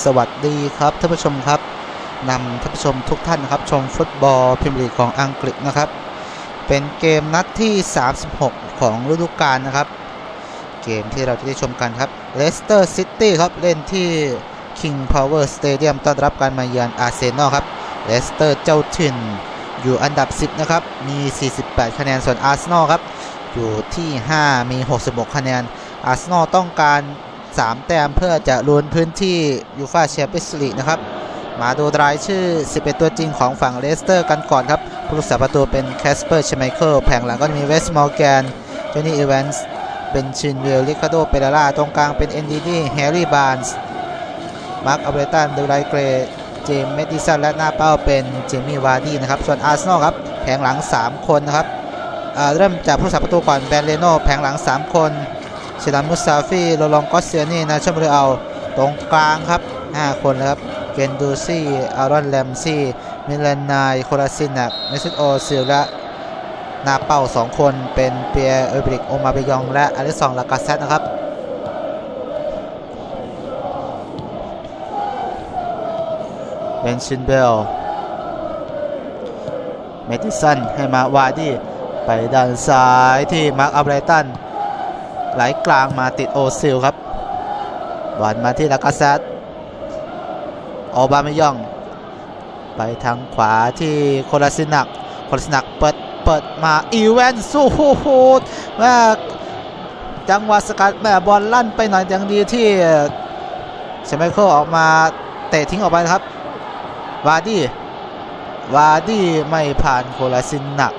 สวัสดีครับท่านผู้ชมครับนำท่านผู้ชมทุกท่านนะครับ ชมฟุตบอลพรีเมียร์ลีกของอังกฤษนะครับ เป็นเกมนัดที่ 36 ของฤดูกาลนะครับ เกมที่เราจะได้ชมกันครับเลสเตอร์ซิตี้ครับเล่นที่ King Power Stadium ต้อนรับการมาเยือนอาร์เซนอลครับเลสเตอร์เจ้าถิ่นอยู่อันดับ 10 นะครับ มี 48 คะแนนส่วนอาร์เซนอลครับ อยู่ที่ 5 มี 66 คะแนนอาร์เซนอลต้องการ 3 แต้มเพื่อจะลุ้นพื้นที่ยูฟาแชมเปี้ยนส์ลีกนะครับ มาดูรายชื่อ 11 ตัวจริงของฝั่งเลสเตอร์กันก่อนครับผู้รักษาประตูเป็นแคสเปอร์ชไมเคิลแผงหลังก็จะมีเวสต์มอร์แกนเจนี่อีแวนส์เป็นชินเวลลิคาโดเปเรล่าตรงกลางเป็นเอนดีดีแฮร์รี่บาร์นส์มาร์คอัลเบรตันดูไรเกรเจมส์เมดิสันและหน้าเป้าเป็นเจมี่วาร์ดี้นะครับ ส่วนอาร์เซนอลครับแผงหลัง 3 คนนะครับเริ่มจากผู้รักษาประตูก่อนแบนเลโนแผงหลัง 3 คน ชดามุสซาฟีโรลองกอสเซียนี่นาชมเรเอาตรงกลางครับ 5 คนนะครับ เกนดูซี่อารอนแลมซี่ มิเลนนาย โคลาซินักเมซิโอซิลและนาเป้า 2 คนเป็นเปียเอร์บริกโอมาเบยองและอลิซองลากาเซตนะครับเบนชินเบลเมดิสันให้มาวาดี้ไปด้านซ้ายที่มาร์คอัลเบรตัน ไหลกลางมาติดโอซิลครับบอลมาที่ลากาเซตโอบามายอง ไปทางขวาที่โคลาซินักโคลาซินักเปิดเปิดมาอีเวนสู้โหดแม่จังหวะสกัดแม่บอลลั่นไปหน่อยยังดีที่เชมเคิลออกมาเตะทิ้งออกไปครับวาดี้วาดี้ไม่ผ่านโคลาซินัก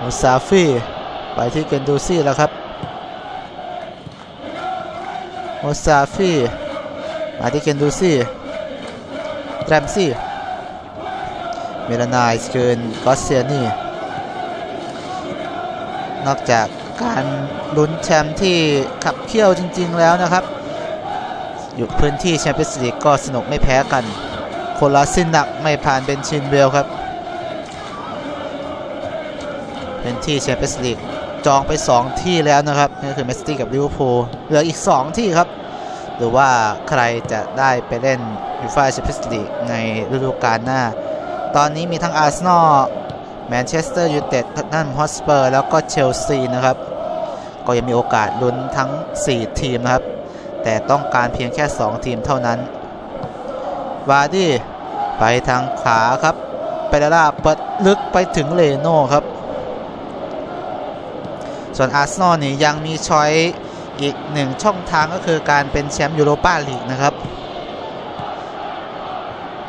มูซาฟี ไปที่เกนดูซี่แล้วครับมูซาฟี่มาที่เกนดูซี่แรมซี่เมลานายสเกินกอสเซียนี่นอกจากการลุ้นแชมป์ที่ขับเคี่ยวจริง ๆ แล้วนะครับ อยู่พื้นที่แชมเปี้ยนส์ลีกก็สนุกไม่แพ้กันโคลาซินหนักไม่ผ่านเป็นชินเวลครับเป็นที่แชมเปี้ยนส์ลีก จองไป 2 ที่แล้วนะครับนั่นคือแมนซิตี้กับลิเวอร์พูลเหลืออีก 2 ที่ครับ หรือว่าใครจะได้ไปเล่นยูฟ่าแชมเปี้ยนส์ลีกในฤดูกาลหน้า ตอนนี้มีทั้งอาร์เซนอลแมนเชสเตอร์ยูไนเต็ดทัตแนฮอสเปอร์ แล้วก็เชลซีนะครับ ก็ยังมีโอกาสลุ้นทั้ง 4 ทีมนะครับ แต่ต้องการเพียงแค่ 2 ทีมเท่านั้นวาร์ดี้ไปทางขวาครับเปเรล่าเปิดลึกไปถึงเลโน่ครับ ส่วนอาร์เซนอลนี่ยังมีช้อยอีกหนึ่งช่องทางก็คือการเป็นแชมป์ยูโรปาลีกนะครับ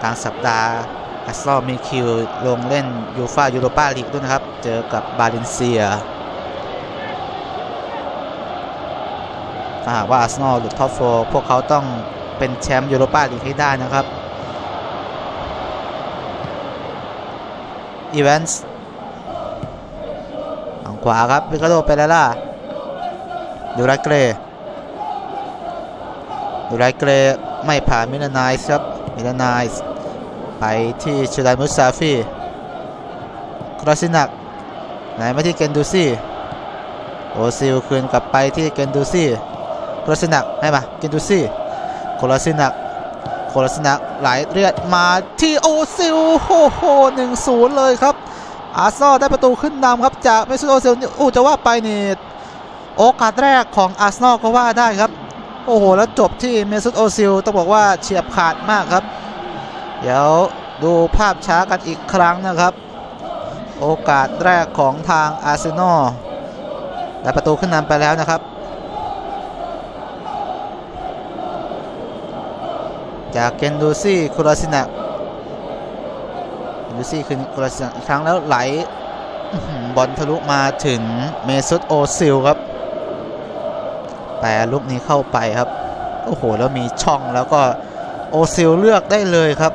กลางสัปดาห์อาร์เซนอลมีคิวลงเล่นยูฟายูโรปาลีกด้วยนะครับ เจอกับบาเลนเซียถ้าหากว่าอาร์เซนอลหลุดท็อปโฟพวกเขาต้องเป็นแชมป์ยูโรปาลีกให้ได้นะครับอีเวนส์ ขวาครับวิคาโดเปเรล่าดูไรเกรดูไรเกรไม่ผ่านมิลานายส์ครับมิลานายส์ไปที่ชูดานมุสซาฟีครอสซินักไหนมาที่เกนดูซี่โอซิลคืนกลับไปที่เกนดูซี่โคลาซินักให้มาเกนดูซี่โคลาซินักโคลาซินักไหลเลือดมาที่โอซิลโอ้โหหนึ่งศูนย์เลยครับ อาร์ซอลได้ประตูขึ้นนำครับจากเมซุตโอซิลนี่โอ้จะว่าไปนี่โอกาสแรกของอาร์ซนอลก็ว่าได้ครับ โอ้โห แล้วจบที่เมซุตโอซิลต้องบอกว่าเฉียบขาดมากครับ เดี๋ยวดูภาพช้ากันอีกครั้งนะครับ โอกาสแรกของทางอาร์เซนอลได้ประตูขึ้นนำไปแล้วนะครับ จากเกนดูซี่คุราซินัก ยูซี่คืนคุราซินักอีกครั้งแล้วไหลบอลทะลุมาถึงเมซุตโอซิลครับ แต่ลูกนี้เข้าไปครับ โอ้โห แล้วมีช่องแล้วก็โอซิลเลือกได้เลยครับ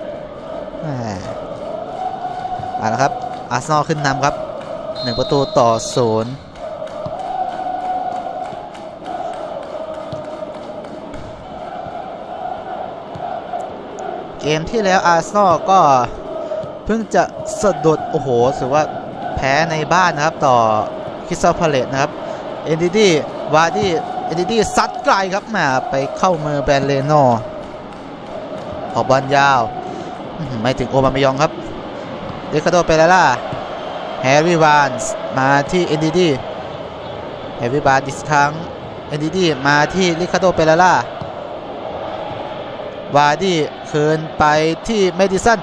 เอาละครับ อาร์เซนอลขึ้นนำครับ1ประตูต่อศูนย์เกมที่แล้วอาร์เซนอลก็ เพิ่งจะสะดุดโอ้โหถือว่าแพ้ในบ้านนะครับต่อคิสซาพาเลตนะครับเอนดิดี้วาร์ดี้เอ็นดีดีซัดไกลครับแหมไปเข้ามือแบรนเลโนออกบอลยาว ไม่ถึงโอบามยองครับเดคาโดเปเรล่าแฮร์รี่วานส์มาที่เอ็นดีดีแฮร์รี่วานส์อีกครั้งเอ็นดีดีมาที่ลิคาโดเปเรล่าวาร์ดี้คืนไปที่เมดิสัน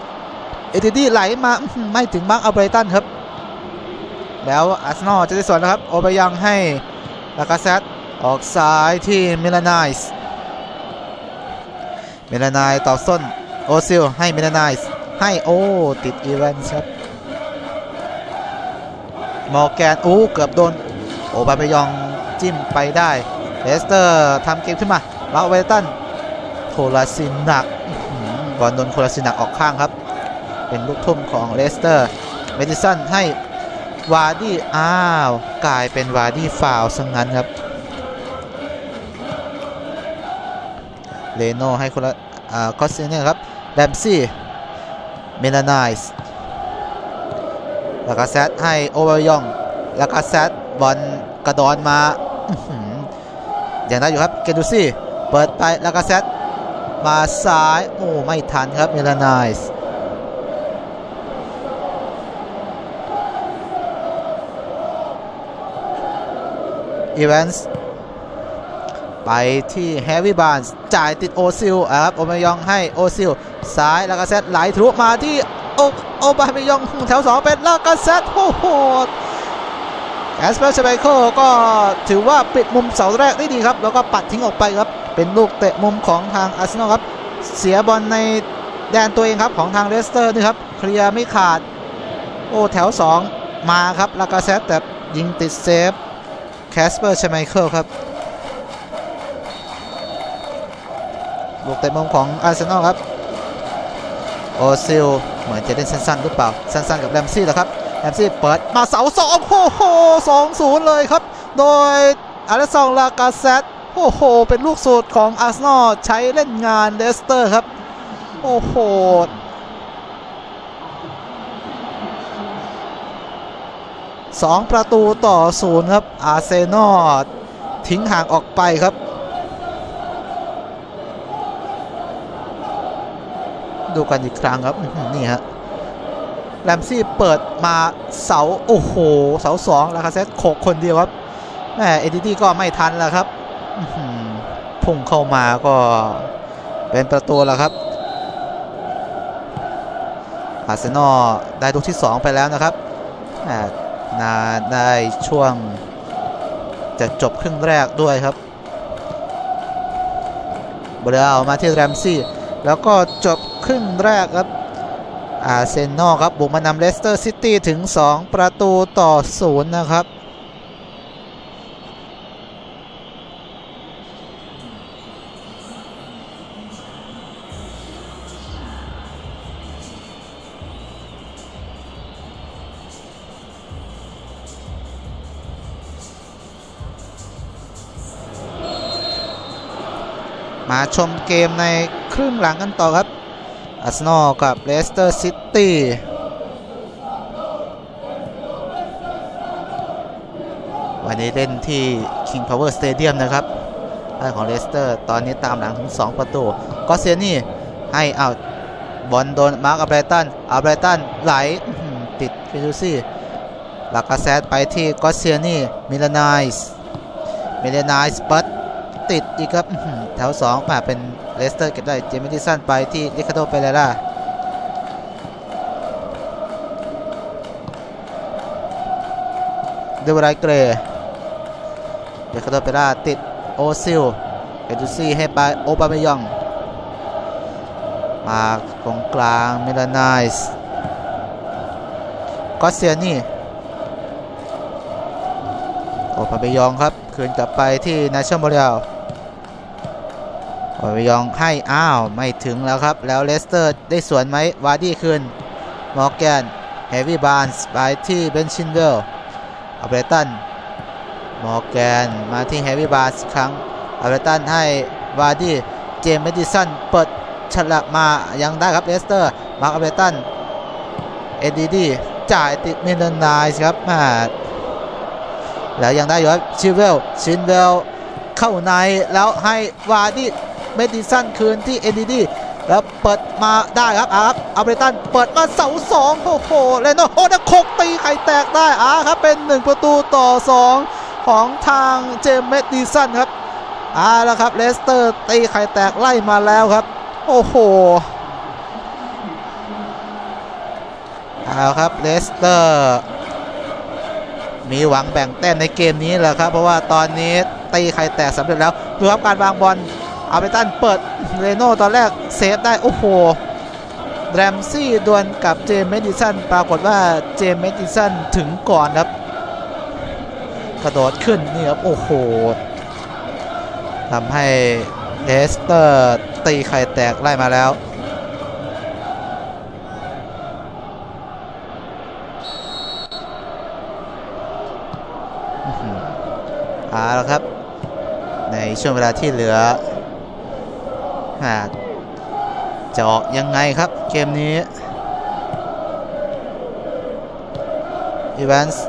เอ็นดีดีไหลมาไม่ถึงมาร์คอัลเบรตันครับ แล้วอาร์เซนอลจะได้สวนนะครับ โอเบยังให้ลากาเซตออกซ้ายที่มิลานายส์มิลานายต่อส้นโอซิลให้มิลานายส์ให้โอ้ติดอีเวนส์ครับมอร์แกนอู้เกือบโดน โอบาเมยองจิ้มไปได้เลสเตอร์ทำเกมขึ้นมามาเวตันโคลาซินักบอลโดนโคลาซินักออกข้างครับ เป็นลูกทุ่มของเลสเตอร์ เมดิสันให้วาร์ดี้อ้าว กลายเป็นวาร์ดี้ฟาวซะงั้นครับ เลโน่ให้คนละอ่าคอสเซเนียครับแดมซี่เมลานายส์ลากาเซตให้โอเวอร์ยองลากาเซตบอลกระดอนมาอื้อหืออย่างนั้นอยู่ครับเกดูซี่ เปิดไปลากาเซตมาซ้าย โอ้ ไม่ทันครับเมลานายส์ อีเวนส์ไปที่แฮร์รี่บาร์นส์จ่ายติดโอซิลครับโอมายองให้โอซิลซ้ายแล้วก็เซตไหลทะลุมาที่โอโอบามายองแถว2เป็นแล้วก็เซตโอ้โหแอสเปอร์ชไบโคก็ถือว่าปิดมุมเสาแรกได้ดีครับ แล้วก็ปัดทิ้งออกไปครับ เป็นลูกเตะมุมของทางอาร์เซนอลครับ เสียบอลในแดนตัวเองครับของทางเลสเตอร์นี่ครับ เคลียร์ไม่ขาด โอ้ แถว 2 มาครับลากาเซตแต่ยิงติดเซฟ แคสเปอร์ชไมเคิลครับลูกเตะมุมของอาร์เซนอลครับ โอซิล เหมือนจะเล่นสั้นๆหรือเปล่า สั้นๆกับแรมซี่แหละครับแรมซี่เปิดมาเสาสองโอ้โหสองศูนย์เลยครับ โดยอาร์เซนอลลากาเซตโอ้โห เป็นลูกสูตรของอาร์เซนอลใช้เล่นงานเดสเตอร์ครับ โอ้โห สองประตูต่อศูนย์ครับอาร์เซนอลทิ้งห่างออกไปครับดูกันอีกครั้งครับนี่ฮะแรมซี่เปิดมาเสาโอ้โหเสาสองแล้วคาเซตโขกคนเดียวครับแม่เอดีดี้ก็ไม่ทันแล้วครับพุ่งเข้ามาก็เป็นประตูแล้วครับอาร์เซนอลได้ลูกที่ 2 ไปแล้วนะครับ นาได้ช่วงจะจบครึ่งแรกด้วยครับบริเอามาที่แรมซี่ แล้วก็จบครึ่งแรกครับอาร์เซนอลครับบุกมานำเลสเตอร์ซิตี้ถึง 2 ประตูต่อ 0 นะครับ มาชมเกมในครึ่งหลังกันต่อครับอาร์เซนอลกับเลสเตอร์ซิตี้วันนี้เล่นที่ King Power Stadium นะครับด้านของเลสเตอร์ ตอนนี้ตามหลังถึง 2 ประตู ก็เซียนี่ให้เอาบอลโดนมาร์กอับไรตันอับไรตันไหลติดฟิลูซี่ลากกาแซดไปที่ก็เซียนี่มิลานายส์มิลานายส์เปิด ติดอีกครับอื้อหือแถว2มาเป็นเลสเตอร์เก็บได้เจมิดิสันไปที่ลิคาโดเปเรล่าเดวไรเกรลิคาโดเปเรล่าติดโอซิลเอดูซี่ให้ไปโอบาเมยอง มาตรงกลางมิลานายส์ก็เซียนี่โอปาเบยองครับ คืนกลับไปที่นาชั่นบอลโอปาเบยองให้อ้าวไม่ถึงแล้วครับ แล้วเลสเตอร์ได้สวนไหมวาร์ดี้คืนมอร์แกนเฮฟวี่บาร์นส์ไปที่เบนชินเวลอับเรตันมอร์แกนมาที่เฮฟวี่บาร์นส์ครั้งอับเรตันให้วาร์ดี้เจมส์เมดิสันเปิดฉลับมายังได้ครับเลสเตอร์มาร์คอับเรตันเอ็ดดีดีจ่ายติดมิลนายส์ครับมาแล้วยังได้อยู่ครับชิเวลชินเวลเข้าในแล้วให้วาดี้ เมดิสันคืนที่เอ็นดีดีแล้วเปิดมาได้ครับอาครับอัลเบรตันเปิดมาเสาสองโอ้โหเลนโนโอ้นักคกตีไข่แตกได้อาครับเป็น 1 ประตูต่อ 2 ของทางเจมส์เมดิสันครับอาแล้วครับเลสเตอร์ตีไข่แตกไล่มาแล้วครับ โอ้โหเอาครับเลสเตอร์มีหวังแบ่งแต้มในเกมนี้แหละครับ เพราะว่าตอนนี้ตีไข่แตกสำเร็จแล้วดูครับการวางบอล อาเบตันเปิดเรโน่ตอนแรกเซฟได้ โอ้โห แรมซี่ดวลกับเจมส์เมดิสันปรากฏว่าเจมส์เมดิสันถึงก่อนครับ กระโดดขึ้นนี่ครับ โอ้โหทำให้เลสเตอร์ตีไข่แตกไล่มาแล้วเอาละครับ ในช่วงเวลาที่เหลือ จะออกยังไงครับเกมนี้อีแวนส์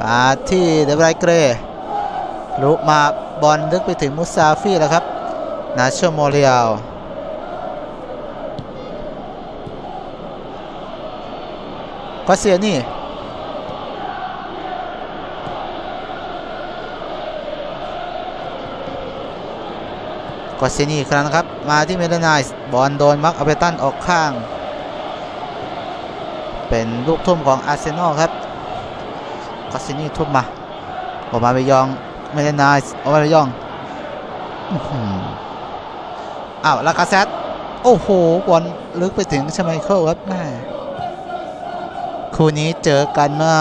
มาที่เดบรายเกรลุมาบอลลึกไปถึงมุซาฟี่แล้วครับ นาโชโมเรียลก็เสียนี่ กอสเซนีครั้งนะครับ มาที่เมลนายส์บอลโดนมักอเบตันออกข้าง เป็นลูกทุ่มของอาร์เซนอลครับกอสเซนีทุ่มมาออกมาไปยองเมลนายส์ออกมาไปยองอื้อหืออ้าวลากาเซตโอ้โหบอลลึกไปถึงชไมเคิลครับแม่คู่นี้เจอกันเมื่อ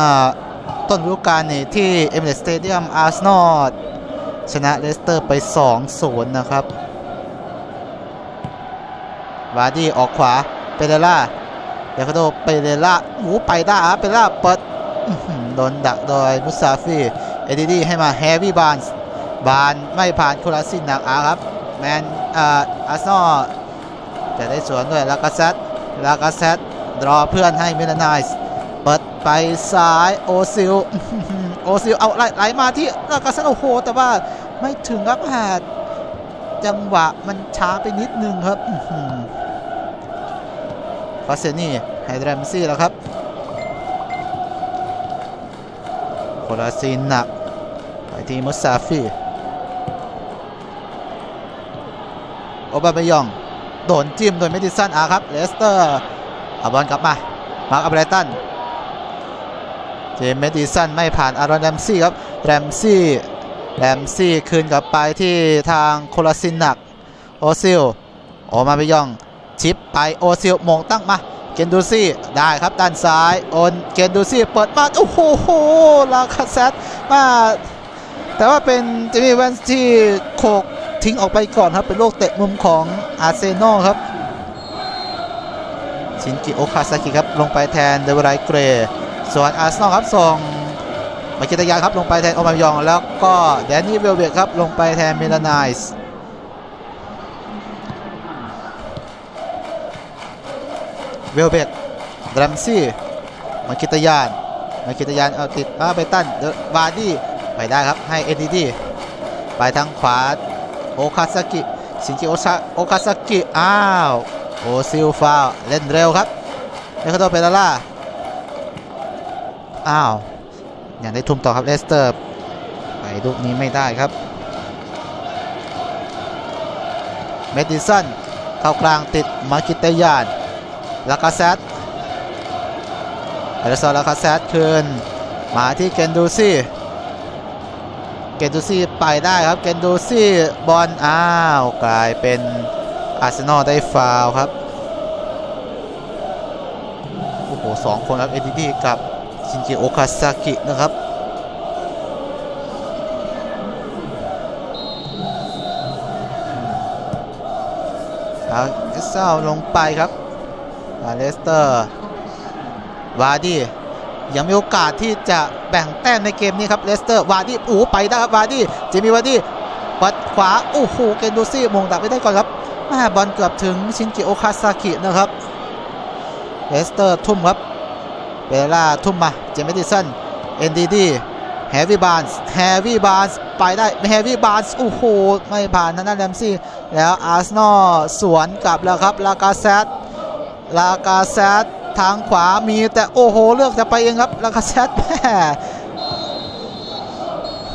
ต้นฤดูกาลนี่ที่เอเมเรสสเตเดียมอาร์เซนอลชนะเลสเตอร์ไป 2-0 นะครับ วาร์ดี้ออกขวาเปเรล่าเดคาโดเปเรล่าหมูไปได้อะเปเรล่าเปิดโดนดักโดยมุซาฟีเอดีดีให้มาแฮร์วี่บานส์บานไม่ผ่านคุราซินหนักอาครับแมนอ่าอาร์ซนอลจะได้สวนด้วยลากาเซตลากาเซตรอเพื่อนให้มิลานายส์เปิดไปซ้ายโอซิลโอซิลเอาไหลมาที่ลากาเซตโอ้โหแต่ว่าไม่ถึงครับหาด จังหวะมันช้าไปนิดนึงครับฟอหือฟาเซนี่ให้แรมซี่แล้วครับโคลาซินนักไปที่มุสซาฟีโอบาเมยอง โดนจิ้มโดยเมดิสันอาครับ เลสเตอร์เอาบอลกลับมา มาร์กอับไรตัน เจมเมดิสันไม่ผ่านอารอนแรมซี่ครับ แรมซี่ แรมซี่คืนกลับไปที่ทางโคลาซินหนักโอซิลโอมาเบยองชิปไปโอซิลมงตั้งมาเกนดูซี่ได้ครับด้านซ้ายโอนเกนดูซี่เปิดมาโอ้โหลาคาเซตมาแต่ว่าเป็นเจมี่แวนส์ที่โขกทิ้งออกไปก่อนครับ เป็นโลกเตะมุมของอาร์เซนอลครับชินกิโอคาซากิครับ ลงไปแทนเดวไรเกรส่วนอาร์เซนอลครับส่ง มาคิตายาครับลงไปแทนโอมายอง แล้วก็แดนนี่เวลเบกครับลงไปแทนเมลานายส์เวลเบกแรมซี่มาคิตยานมาคิตยานเอาติดมาไปตันเดวาร์ดี้ไปได้ครับให้เอ็นดีดีไปทางขวาโอคาซากิชินจิโอซาโอคาซากิอ้าวโอซิลฟาวเล่นเร็วครับเอคาโดเปลาล่าอ้าว ย่างได้ทุ่มต่อครับเลสเตอร์ ไปลูกนี้ไม่ได้ครับ เมดิสันเข้ากลางติดมาคิตยานลากาเซตเอเดซอนลากาเซตคืนมาที่เกนดูซี่เกนดูซี่ไปได้ครับเกนดูซี่บอลอ้าวกลายเป็นอาร์เซนอลได้ฟาวครับ โอ้โหสองคนครับเอดีดีกับ ชินจิโอคาซากินะครับเอาเอสเซลลงไปครับอาเลสเตอร์วาร์ดี้ยังมีโอกาสที่จะแบ่งแต้มในเกมนี้ครับเลสเตอร์วาร์ดี้อู้ไปได้ครับวาร์ดี้เจมี่วาร์ดี้ปัดขวาโอ้โหเกนดูซี่มงดักไม่ได้ก่อนครับแม่บอลเกือบถึงชินกิโอคาซากินะครับเลสเตอร์ทุ่มครับ เบล่าทุ่มมา เจมี่ดิสันเอ็นดีดีแฮร์วี่บาร์นส์แฮร์วี่บาร์นส์ไปได้แฮร์วี่บาร์นส์โอ้โห ไม่ผ่านนั่นนั่นแรมซี่ แล้วอาร์เซนอลสวนกลับแล้วครับ ลากาเซตลากาเซตทางขวามีแต่โอ้โห เลือกจะไปเองครับ ลากาเซตแม่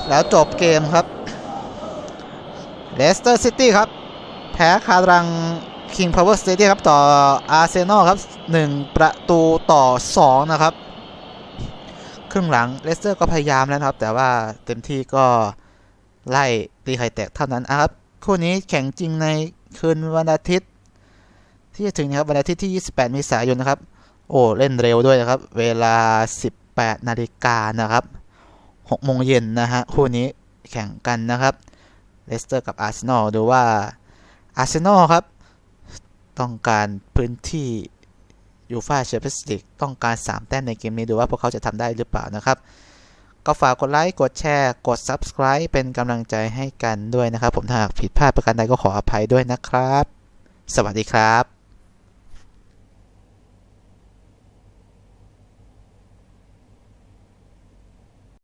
แล้วจบเกมครับเลสเตอร์ซิตี้ครับ แพ้คารัง King Power Stadium ครับ ต่ออาร์เซนอลครับ 1 ประตูต่อ 2 นะครับ ครึ่งหลังเลสเตอร์ก็พยายามแล้วนะครับ แต่ว่าเต็มที่ก็ไล่ตีไข่แตกเท่านั้นนะครับ คู่นี้แข่งจริงในคืนวันอาทิตย์ ที่จะถึงนะครับวันอาทิตย์ที่ 28 เมษายนนะครับ โอ้ เล่นเร็วด้วยนะครับ เวลา 18 นาฬิกานะครับ6โมงเย็นนะฮะคู่นี้แข่งกันนะครับเลสเตอร์กับอาร์เซนอลดูว่าอาร์เซนอลครับ ต้องการพื้นที่ ยูฟาแชมเปี้ยนส์ลีกต้องการ 3 แต้มในเกมนี้ดูว่าพวกเขาจะทำได้หรือเปล่านะครับ ก็ฝากกดไลค์ กดแชร์ กด Subscribe เป็นกำลังใจให้กันด้วยนะครับ ผมถ้าหากผิดพลาดประการใดก็ขออภัยด้วยนะครับ สวัสดีครับ